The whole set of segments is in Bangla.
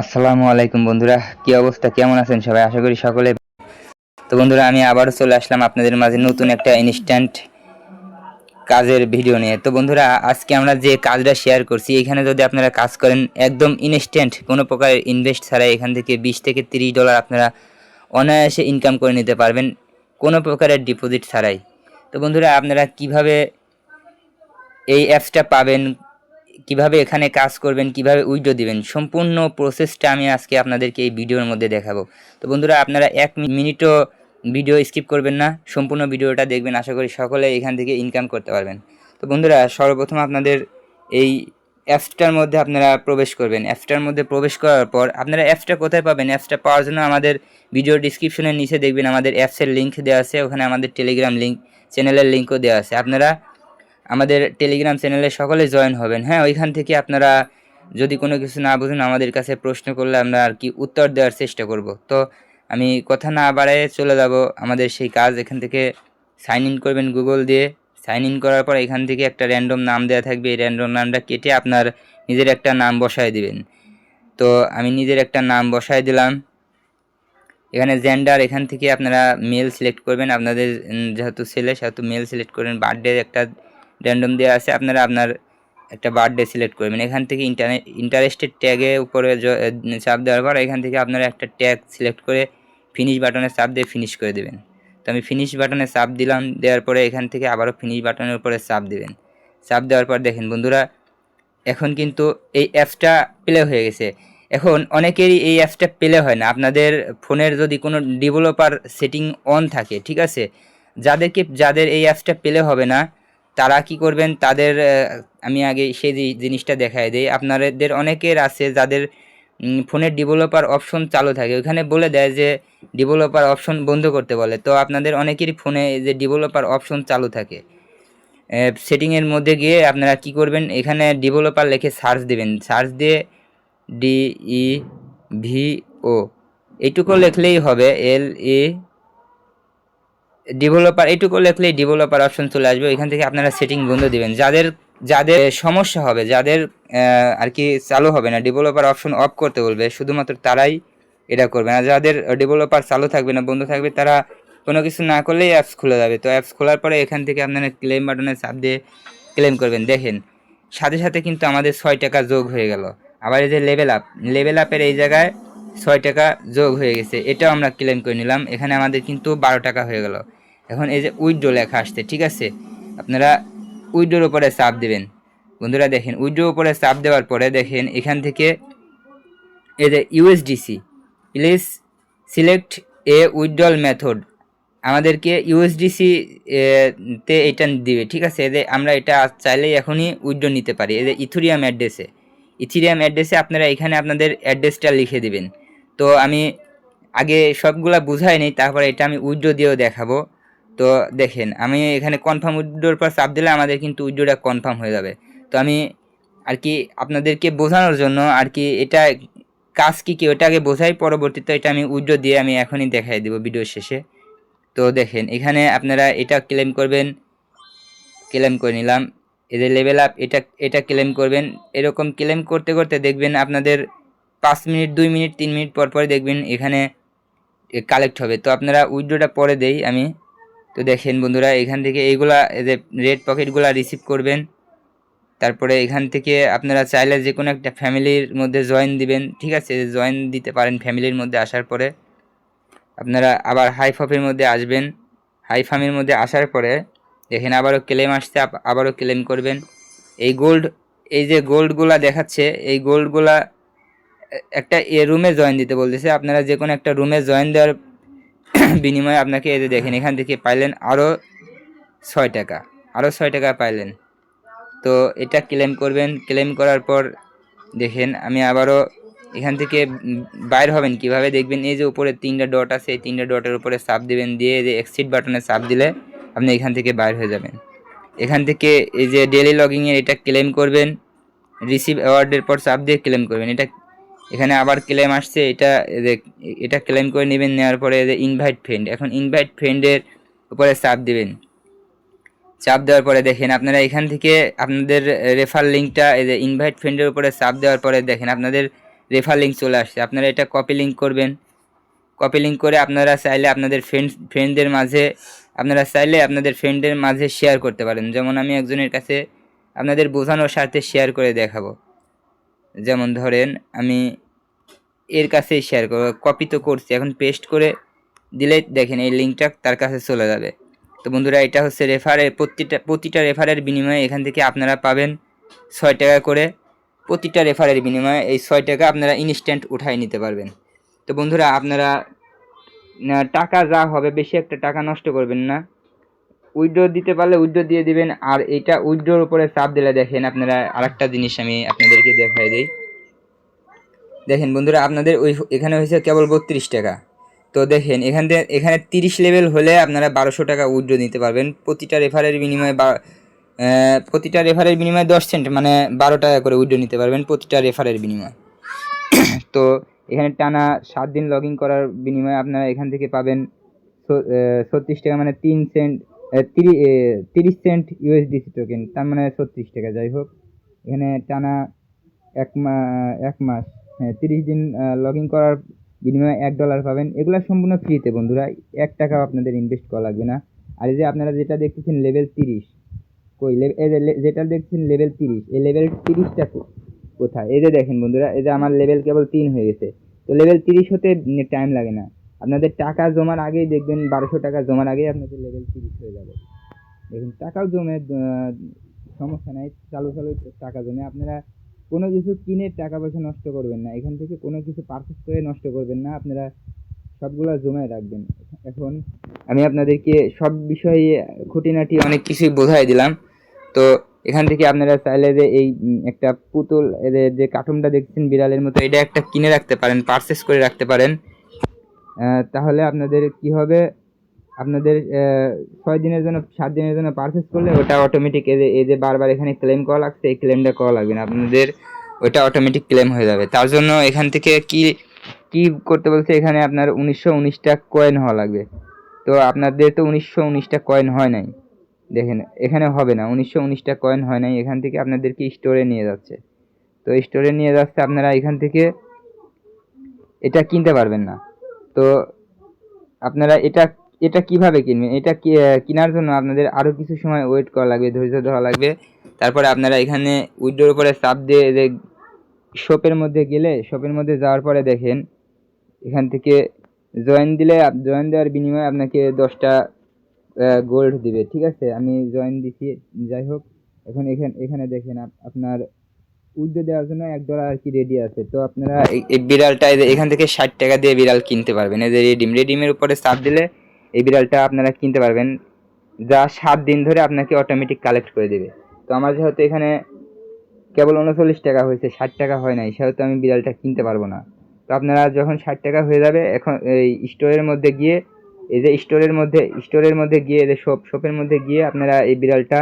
আসসালামু আলাইকুম বন্ধুরা, কি অবস্থা? কেমন আছেন সবাই? আশা করি সকলে তো বন্ধুরা, আমি আবারও চলে আসলাম আপনাদের মাঝে নতুন একটা ইনস্ট্যান্ট কাজের ভিডিও নিয়ে। তো বন্ধুরা, আজকে আমরা যে কাজটা শেয়ার করছি, এখানে যদি আপনারা কাজ করেন, একদম ইনস্ট্যান্ট কোনো প্রকার ইনভেস্ট ছাড়াই এখান থেকে বিশ থেকে তিরিশ ডলার আপনারা অনায়াসে ইনকাম করে নিতে পারবেন, কোনো প্রকারের ডিপোজিট ছাড়াই। তো বন্ধুরা, আপনারা কীভাবে এই অ্যাপসটা পাবেন কীভাবে এখানে কাজ করবেন, কীভাবে উইড্রো দিবেন, সম্পূর্ণ প্রসেসটা আমি আজকে আপনাদেরকে এই ভিডিওর মধ্যে দেখাবো। তো বন্ধুরা, আপনারা এক মিনিটও ভিডিও স্কিপ করবেন না, সম্পূর্ণ ভিডিওটা দেখবেন, আশা করি সকলে এখান থেকে ইনকাম করতে পারবেন। তো বন্ধুরা, সর্বপ্রথম আপনাদের এই অ্যাপসটার মধ্যে আপনারা প্রবেশ করবেন। অ্যাপসটার মধ্যে প্রবেশ করার পর, আপনারা অ্যাপসটা কোথায় পাবেন? অ্যাপসটা পাওয়ার জন্য আমাদের ভিডিও ডিসক্রিপশনের নিচে দেখবেন, আমাদের অ্যাপসের লিঙ্ক দেওয়া আছে, ওখানে আমাদের টেলিগ্রাম লিঙ্ক চ্যানেলের লিঙ্কও দেওয়া আছে। আপনারা আমাদের টেলিগ্রাম চ্যানেলে সকলে জয়েন হবেন। হ্যাঁ ওইখান থেকে আপনারা যদি কোনো কিছু না বুঝেন, আমাদের কাছে প্রশ্ন করলে আমরা আর কি উত্তর দেওয়ার চেষ্টা করব। তো আমি কথা না বাড়ায় চলে যাব আমাদের সেই কাজ। এখান থেকে সাইন ইন করবেন গুগল দিয়ে। সাইন ইন করার পর এখান থেকে একটা র্যান্ডম নাম দেওয়া থাকবে। এই র্যান্ডম নামটা কেটে আপনার নিজের একটা নাম বসায় দিবেন। তো আমি নিজের একটা নাম বসায় দিলাম। এখানে জেন্ডার এখান থেকে আপনারা মেল সিলেক্ট করবেন। আপনাদের যেহেতু ছেলে, সেহেতু মেল সিলেক্ট করবেন। বার্থডে একটা র্যান্ডম দেওয়া আছে, আপনারা আপনার একটা বার্থডে সিলেক্ট করবেন। এখান থেকে ইন্টারনে ইন্টারেস্টেড ট্যাগে উপরে চাপ দেওয়ার পর এখান থেকে আপনারা একটা ট্যাগ সিলেক্ট করে ফিনিশ বাটনে চাপ দিয়ে ফিনিশ করে দেবেন। তো আমি ফিনিশ বাটনে চাপ দিলাম, দেওয়ার পরে এখান থেকে আবারও ফিনিশ বাটনের উপরে চাপ দেবেন। চাপ দেওয়ার পর দেখেন বন্ধুরা, এখন কিন্তু এই অ্যাপসটা প্লে হয়ে গেছে। এখন অনেকেরই এই অ্যাপসটা প্লে হয় না। আপনাদের ফোনের যদি কোনো ডেভেলপার সেটিং অন থাকে, ঠিক আছে? যাদেরকে, যাদের এই অ্যাপসটা প্লে হবে না তারা কি করবেন? তাদের আমি আগে সেই জিনিসটা দেখাই দিই। আপনাদের অনেকের আছে যাদের ফোনের ডেভেলপার অপশন চালু থাকে। ওখানে বলে দেয় যে ডেভেলপার অপশন বন্ধ করতে বলে। তো আপনাদের অনেকেরই ফোনে যে ডেভেলপার অপশন চালু থাকে। সেটিংয়ের মধ্যে গিয়ে আপনারা কি করবেন? এখানে ডেভেলপার লিখে সার্চ দিবেন। সার্চ দিয়ে ডি ই ভি ও এইটুকু লিখলেই হবে। এল ই ডেভেলপার এইটুকু লিখলেই ডেভেলপার অপশন চলে আসবে। এখান থেকে আপনারা সেটিং বন্ধ দিবেন। যাদের যাদের সমস্যা হবে, যাদের আর কি চালু হবে না ডেভেলপার অপশন অফ করতে বলবে, শুধুমাত্র তারাই এটা করবে না। যাদের ডেভেলপার চালু থাকবে না, বন্ধ থাকবে, তারা কোনো কিছু না করলেই অ্যাপস খুলে যাবে। তো অ্যাপস খোলার পরে এখান থেকে আপনারা ক্লেম বাটনে চাপ দিয়ে ক্লেম করবেন। দেখেন, সাথে সাথে কিন্তু আমাদের ছয় টাকা যোগ হয়ে গেল। আবার এই যে লেভেল আপ লেভেল আপের এই জায়গায় ছয় টাকা যোগ হয়ে গেছে, এটাও আমরা ক্লেম করে নিলাম, এখানে আমাদের কিন্তু বারো টাকা হয়ে গেল। এখন এই যে উইড্রো লেখা আসছে, ঠিক আছে? আপনারা উইড্রোর উপরে চাপ দেবেন। বন্ধুরা দেখেন উইড্রোর উপরে চাপ দেওয়ার পরে দেখেন, এখান থেকে এই যে USDC please select a withdrawal method আমাদেরকে ইউএসডিসি তে এটা দিবে, ঠিক আছে? এদের আমরা এটা চাইলেই এখনই উইথড্র নিতে পারি। এদের ইথুরিয়াম অ্যাড্রেসে, ইথিরিয়াম অ্যাড্রেসে আপনারা এখানে আপনাদের অ্যাড্রেসটা লিখে দিবেন। তো আমি আগে সবগুলা বুঝাই নেই, তারপরে এটা আমি উইথড্র দিয়েও দেখাবো। তো দেখেন, আমি এখানে কনফার্ম উইথড্রোর পর চাপ দিলে আমাদের কিন্তু উইথড্রোটা কনফার্ম হয়ে যাবে। তো আমি আর কি আপনাদেরকে বোঝানোর জন্য আর কি এটা কাজ কী কী, ওটাকে বোঝাই পরবর্তীতে এটা আমি উইথড্র দিয়ে আমি এখনই দেখাই দেবো ভিডিও শেষে। তো দেখেন, এখানে আপনারা এটা ক্লেম করবেন ক্লেম করে নিলাম। এদের লেভেল আপ এটা এটা ক্লেম করবেন। এরকম ক্লেম করতে করতে দেখবেন আপনাদের পাঁচ মিনিট, দুই মিনিট, তিন মিনিট পর পরে দেখবেন এখানে কালেক্ট হবে। তো আপনারা উইড্রোটা পরে দেই আমি। তো দেখেন বন্ধুরা, এখান থেকে এইগুলা এদের রেড পকেটগুলা রিসিভ করবেন। তারপরে এখান থেকে আপনারা চাইলে যে কোনো একটা ফ্যামিলির মধ্যে জয়েন দিবেন, ঠিক আছে? জয়েন দিতে পারেন ফ্যামিলির মধ্যে আসার পরে। আপনারা আবার হাই ফফের মধ্যে আসবেন। হাই ফার্মের মধ্যে আসার পরে দেখেন আবারও ক্লেম আসছে আবারও ক্লেম করবেন। এই গোল্ড এই যে গোল্ডগুলা দেখাচ্ছে, এই গোল্ডগুলা একটা এ রুমে জয়েন দিতে বলতেছে। আপনারা যে কোনো একটা রুমে জয়েন দেওয়ার বিনিময়ে আপনাকে যে দেখেন, এখান থেকে পাইলেন আরও ছয় টাকা। আরও ছয় টাকা পাইলেন। তো এটা ক্লেম করবেন। ক্লেম করার পর দেখেন, আমি আবারও এখান থেকে বাইর হবেন কীভাবে দেখবেন, এই যে উপরে তিনটা ডট আছে, এই তিনটা ডটের উপরে চাপ দিবেন, দিয়ে যে এক্সিট বাটনে চাপ দিলে আপনি এখান থেকে বাইর হয়ে যাবেন। এখান থেকে এই যে ডেলি লগিংয়ের এটা ক্লেম করবেন রিসিভ অ্যাওয়ার্ডের পর চাপ দিয়ে ক্লেম করবেন। এটা এখানে আবার ক্লেম আসছে, এটা এটা ক্লেম করে নেবেন, নেওয়ার পরে ইনভাইট ফ্রেন্ড এখন ইনভাইট ফ্রেন্ডের উপরে চাপ দিবেন। চাপ দেওয়ার পরে দেখেন, আপনারা এখান থেকে আপনাদের রেফার লিঙ্কটা এই যে ইনভাইট ফ্রেন্ডের উপরে চাপ দেওয়ার পরে দেখেন, আপনাদের রেফার লিঙ্ক চলে আসছে। আপনারা এটা কপি লিঙ্ক করবেন। কপি লিঙ্ক করে আপনারা চাইলে আপনাদের ফ্রেন্ড ফ্রেন্ডদের মাঝে, আপনারা চাইলে আপনাদের ফ্রেন্ডের মাঝে শেয়ার করতে পারেন। যেমন আমি একজনের কাছে আপনাদের বোঝানোর স্বার্থে শেয়ার করে দেখাবো। যেমন ধরেন, আমি এর কাছেই শেয়ার করব কপি তো করছি, এখন পেস্ট করে দিলে দেখেন এই লিঙ্কটা তার কাছে চলে যাবে। তো বন্ধুরা, এটা হচ্ছে রেফারের প্রতিটা প্রতিটা রেফারের বিনিময়ে এখান থেকে আপনারা পাবেন ছয় টাকা করে। প্রতিটা রেফারের বিনিময়ে এই ছয় টাকা আপনারা ইনস্ট্যান্ট উঠাই নিতে পারবেন। তো বন্ধুরা, আপনারা টাকা যা হবে, বেশি একটা টাকা নষ্ট করবেন না। উইড্রো দিতে পারলে উইড্রো দিয়ে দিবেন, আর এটা উইড্রোর উপরে চাপ দিলে দেখেন আপনারা আরেকটা জিনিস আমি আপনাদেরকে দেখাই দিই। দেখেন বন্ধুরা, আপনাদের ওই এখানে হয়েছে কেবল বত্রিশ টাকা। তো দেখেন, এখান থেকে এখানে তিরিশ লেভেল হলে আপনারা বারোশো টাকা উইড্রো নিতে পারবেন। প্রতিটা রেফারের বিনিময়ে বা প্রতিটা রেফারের বিনিময়ে দশ সেন্ট মানে বারো টাকা করে উইড্রো নিতে পারবেন প্রতিটা রেফারের বিনিময়ে। তো এখানে টানা সাত দিন লগ ইন করার বিনিময়ে আপনারা এখান থেকে পাবেন ছত্রিশ টাকা মানে তিন সেন্ট তিরিশ সেন্ট ইউএসডিসি টোকেন তার মানে ছত্রিশ টাকা। যাই হোক, এখানে টানা এক এক মাস তিরিশ দিন লগ ইন করার বিনিময়ে এক ডলার পাবেন। এগুলো সম্পূর্ণ ফ্রিতে বন্ধুরা। এক টাকাও আপনাদের ইনভেস্ট করা লাগবে না। আর এই যে আপনারা যেটা দেখতেছেন লেভেল তিরিশ, কই? যেটা দেখছেন লেভেল তিরিশ, এই লেভেল তিরিশটা কোথায়? এই যে দেখেন বন্ধুরা, এই যে আমার লেভেল কেবল তিন হয়ে গেছে। তো লেভেল তিরিশ হতে টাইম লাগে না। আপনাদের টাকা জমার আগেই দেখবেন বারোশো টাকা জমার আগেই আপনাদের লেভেল তিরিশ হয়ে যাবে। দেখুন, টাকাও জমে সমস্যা নাই। চালু চালু টাকা জমে। আপনারা কোনো কিছু কিনে টাকা পয়সা নষ্ট করবেন না। এখান থেকে কোনো কিছু পারচেস করে নষ্ট করবেন না। আপনারা সবগুলা জমায় রাখবেন। এখন আমি আপনাদেরকে সব বিষয়ে খুঁটিনাটি অনেক কিছুই বোঝাই দিলাম। তো এখান থেকে আপনারা চাইলে যে এই একটা পুতুল, এদের যে কার্টুনটা দেখছেন বিড়ালের মতো, এটা একটা কিনে রাখতে পারেন পারচেস করে রাখতে পারেন। তাহলে আপনাদের কি হবে? আপনাদের ছয় দিনের জন্য, সাত দিনের জন্য পারচেস করলে ওটা অটোমেটিক এই যে এই যে বারবার এখানে ক্লেম করা লাগছে, এই ক্লেমটা করা লাগবে না। আপনাদের ওটা অটোমেটিক ক্লেম হয়ে যাবে। তার জন্য এখান থেকে কি কি করতে বলছে, এখানে আপনার উনিশশো উনিশটা কয়েন হওয়া লাগবে। তো আপনাদের তো উনিশশো উনিশটা কয়েন হয় নাই। দেখেন, এখানে হবে না। উনিশশো উনিশটা কয়েন হয় নাই। এখান থেকে আপনাদেরকে স্টোরে নিয়ে যাচ্ছে? তো স্টোরে নিয়ে যাচ্ছে আপনারা এখান থেকে এটা কিনতে পারবেন না। তো আপনারা এটা এটা কীভাবে কিনবেন? এটা কেনার জন্য আপনাদের আরও কিছু সময় ওয়েট করা লাগবে, ধৈর্য ধরা লাগবে। তারপরে আপনারা এখানে উইডোর উপরে চাপ দিয়ে যে শপের মধ্যে গেলে শপের মধ্যে যাওয়ার পরে দেখেন, এখান থেকে জয়েন দিলে জয়েন দেওয়ার বিনিময়ে আপনাকে দশটা গোল্ড দিবে, ঠিক আছে? আমি জয়েন দিছি, যাই হোক। এখন এখানে এখানে দেখেন আপনার উইড্রো দেওয়ার জন্য এক ডলার আর কি রেডি আছে। তো আপনারা এই- বিড়ালটা এখান থেকে ষাট টাকা দিয়ে বিড়াল কিনতে পারবেন। এই যে রেডিম রেডিমের উপরে চাপ দিলে এই বিড়ালটা আপনারা কিনতে পারবেন। যা সাত দিন ধরে আপনাকে অটোমেটিক কালেক্ট করে দেবে। তো আমার যেহেতু এখানে কেবল উনচল্লিশ টাকা হয়েছে, ষাট টাকা হয় নাই, সেহেতু আমি বিড়ালটা কিনতে পারব না। তো আপনারা যখন ষাট টাকা হয়ে যাবে, এখন এই স্টোরের মধ্যে গিয়ে, এই যে স্টোরের মধ্যে স্টোরের মধ্যে গিয়ে, এই যে শপ শপের মধ্যে গিয়ে আপনারা এই বিড়ালটা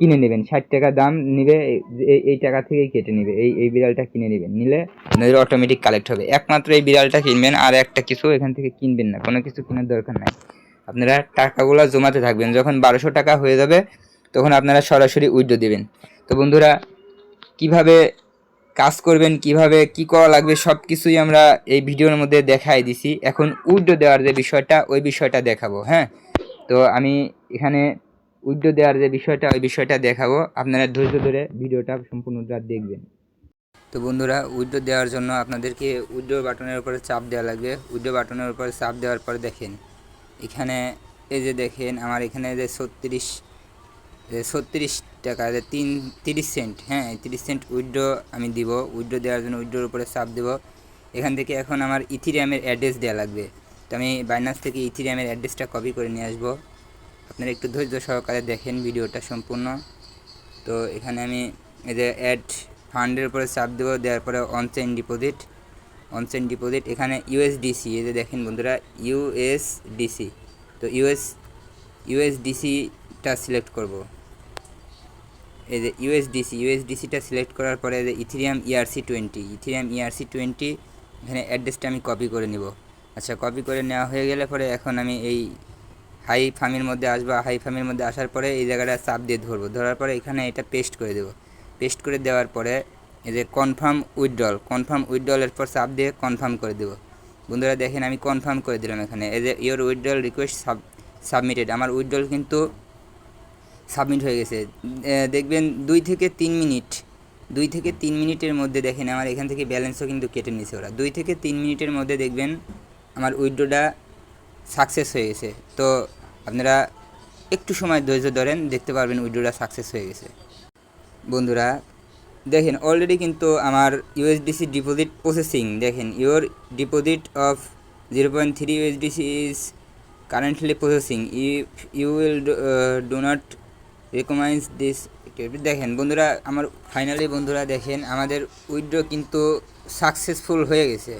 কিনে নেবেন, ষাট টাকা দাম নিবে, এই- টাকা থেকেই কেটে নেবে, এই এই বিড়ালটা কিনে নেবেন। নিলে আপনাদের অটোমেটিক কালেক্ট হবে। একমাত্র এই বিড়ালটা কিনবেন, আর একটা কিছু এখান থেকে কিনবেন না, কোনো কিছু কেনার দরকার নাই। আপনারা টাকাগুলো জমাতে থাকবেন, যখন বারোশো টাকা হয়ে যাবে, তখন আপনারা সরাসরি উইড্রো দেবেন। তো বন্ধুরা, কীভাবে কাজ করবেন, কীভাবে কি করা লাগবে, সব কিছুই আমরা এই ভিডিওর মধ্যে দেখাই দিছি। এখন উইড্রো দেওয়ার যে বিষয়টা, ওই বিষয়টা দেখাবো হ্যাঁ? তো আমি এখানে উইড্রো দেওয়ার যে বিষয়টা, ওই বিষয়টা দেখাবো। আপনারা ধৈর্য ধরে ভিডিওটা সম্পূর্ণটা দেখবেন। তো বন্ধুরা উইড্রো দেওয়ার জন্য আপনাদেরকে উইড্রো বাটনের উপরে চাপ দেওয়া লাগবে। উইড্রো বাটনের উপরে চাপ দেওয়ার পর দেখেন, এখানে এই যে দেখেন, আমার এখানে যে ছত্রিশ ছত্রিশ টাকা, যে তিন, তিরিশ সেন্ট হ্যাঁ তিরিশ সেন্ট উইড্রো আমি দিব। উইড্রো দেওয়ার জন্য উইড্রোর উপরে চাপ দেব। এখান থেকে এখন আমার ইথিরিয়ামের অ্যাড্রেস দেওয়া লাগবে। তো আমি বাইনান্স থেকে ইথিরিয়ামের অ্যাড্রেসটা কপি করে নিয়ে আসব। আপনারা একটু ধৈর্য সহকারে দেখেন ভিডিওটা সম্পূর্ণ। তো এখানে আমি এই যে অ্যাড ফান্ডের উপরে চাপ দেবো, দেওয়ার পরে অনচেন ডিপোজিট অনচেন ডিপোজিট এখানে ইউএসডিসি এই যে দেখেন বন্ধুরা ইউএসডিসি তো ইউএস ইউএসডিসিটা সিলেক্ট করব। এই যে ইউএসডিসি ইউএসডিসিটা সিলেক্ট করার পরে যে Ethereum ERC twenty Ethereum ERC twenty এখানে অ্যাড্রেসটা আমি কপি করে নিব। আচ্ছা কপি করে নেওয়া হয়ে গেলে পরে এখন আমি এই হাই ফার্মের মধ্যে আসব হাই ফার্মের মধ্যে আসার পরে এই জায়গাটা চাপ দিয়ে ধরবো। ধরার পরে এখানে এটা পেস্ট করে দেবো। পেস্ট করে দেওয়ার পরে এই যে কনফার্ম উইথড্রল কনফার্ম উইথড্রলের পর চাপ দিয়ে কনফার্ম করে দেবো। বন্ধুরা দেখেন আমি কনফার্ম করে দিলাম এখানে। এই যে your withdrawal request sub submitted আমার উইথড্রল কিন্তু সাবমিট হয়ে গেছে। দেখবেন দুই থেকে তিন মিনিট, দুই থেকে তিন মিনিটের মধ্যে দেখেন আমার এখান থেকে ব্যালেন্সও কিন্তু কেটে নিছে ওরা। দুই থেকে তিন মিনিটের মধ্যে দেখবেন আমার উইথড্রোটা সাকসেস হয়ে গেছে। তো আপনারা একটু সময় ধৈর্য ধরেন, দেখতে পারবেন উইথড্রোটা সাকসেস হয়ে গেছে। বন্ধুরা, দেখেন অলরেডি কিন্তু আমার ইউএসডিসি ডিপোজিট প্রসেসিং দেখেন your deposit of zero point three USDC is currently processing if you will do not recommends this দেখেন বন্ধুরা, আমার ফাইনালি বন্ধুরা দেখেন, আমাদের উইড্রো কিন্তু সাকসেসফুল হয়ে গেছে।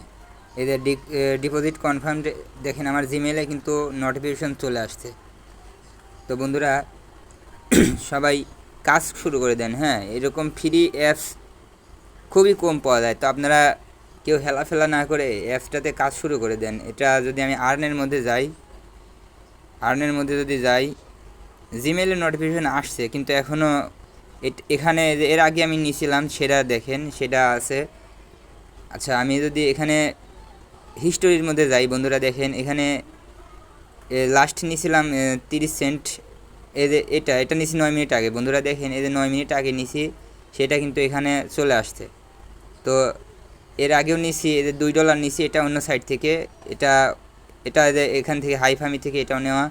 এদের ডিপোজিট কনফার্ম দেখেন আমার জিমেলে কিন্তু নোটিফিকেশন চলে আসছে। তো বন্ধুরা, সবাই কাজ শুরু করে দেন হ্যাঁ? এরকম ফ্রি অ্যাপস খুবই কম পাওয়া যায়। তো আপনারা কেউ হেলাফেলা না করে অ্যাপসটাতে কাজ শুরু করে দেন। এটা যদি আমি আর্নের মধ্যে যাই আর্নের মধ্যে যদি যাই জিমেলের নোটিফিকেশন আসছে, কিন্তু এখনও এখানে এর আগে আমি নিয়েছিলাম, সেটা দেখেন, সেটা আছে। আচ্ছা আমি যদি এখানে হিস্টোরির মধ্যে যাই, বন্ধুরা দেখেন, এখানে লাস্ট নিয়েছিলাম তিরিশ সেন্ট যে এটা এটা নিছি নয় মিনিট আগে। বন্ধুরা দেখেন যে নয় মিনিট আগে নিছি, সেটা কিন্তু এখানে চলে আসছে। তো, এর আগেও নিছি যে দুই ডলার নিছি, এটা অন্য সাইড থেকে। এটা এটা যে এখান থেকে হাইফামি থেকে এটাও নেওয়া,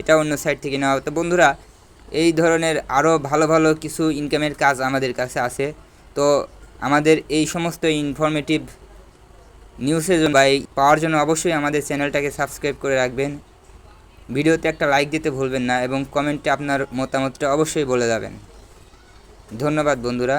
এটা অন্য সাইড থেকে নেওয়া। তো বন্ধুরা, এই ধরনের আরও ভালো ভালো কিছু ইনকামের কাজ আমাদের কাছে আছে। তো, আমাদের এই সমস্ত ইনফরমেটিভ নিউজের জন্য বা এই পাওয়ার জন্য অবশ্যই আমাদের চ্যানেলটাকে সাবস্ক্রাইব করে রাখবেন। ভিডিওতে একটা লাইক দিতে ভুলবেন না এবং কমেন্টে আপনার মতামতটা অবশ্যই বলে যাবেন। ধন্যবাদ বন্ধুরা।